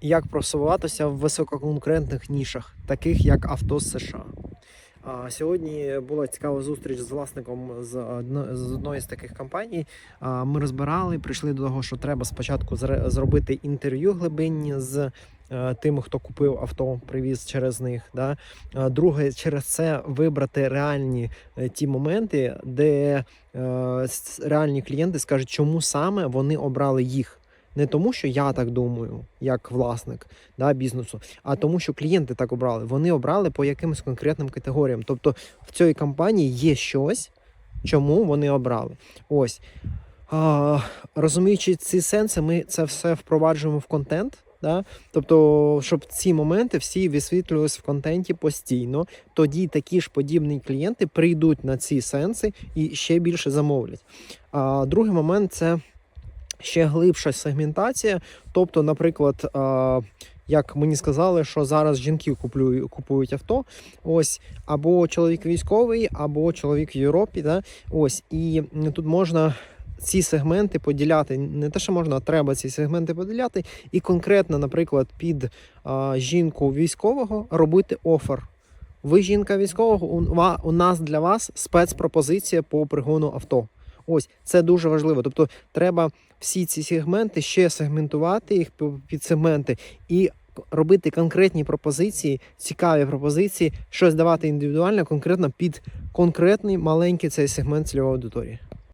як просуватися в висококонкурентних нішах, таких як авто з США. А, Сьогодні була цікава зустріч з власником з, одно, з одної з таких компаній. А, Ми розбирали, прийшли до того, що треба спочатку зробити інтерв'ю глибинні з е, тими, хто купив авто, привіз через них. Да? Друге, через це вибрати реальні е, ті моменти, де е, реальні клієнти скажуть, чому саме вони обрали їх. Не тому, що я так думаю, як власник да, бізнесу, а тому, що клієнти так обрали. Вони обрали по якимось конкретним категоріям. Тобто в цій компанії є щось, чому вони обрали. Ось. А, розуміючи ці сенси, ми це все впроваджуємо в контент. Да? Тобто, щоб ці моменти всі висвітлювалися в контенті постійно, тоді такі ж подібні клієнти прийдуть на ці сенси і ще більше замовлять. А, другий момент це ще глибша сегментація. Тобто, наприклад, як мені сказали, що зараз жінки куплю- купують авто, ось або чоловік військовий, або чоловік в Європі. Да? Ось, і тут можна. Ці сегменти поділяти не те, що можна, а треба ці сегменти поділяти, і конкретно, наприклад, під а, жінку військового робити офер. Ви жінка військового, у, у нас для вас спецпропозиція по пригону авто. Ось це дуже важливо. Тобто, треба всі ці сегменти ще сегментувати їх під сегменти і робити конкретні пропозиції, цікаві пропозиції, щось давати індивідуально, конкретно під конкретний маленький цей сегмент цільової аудиторії.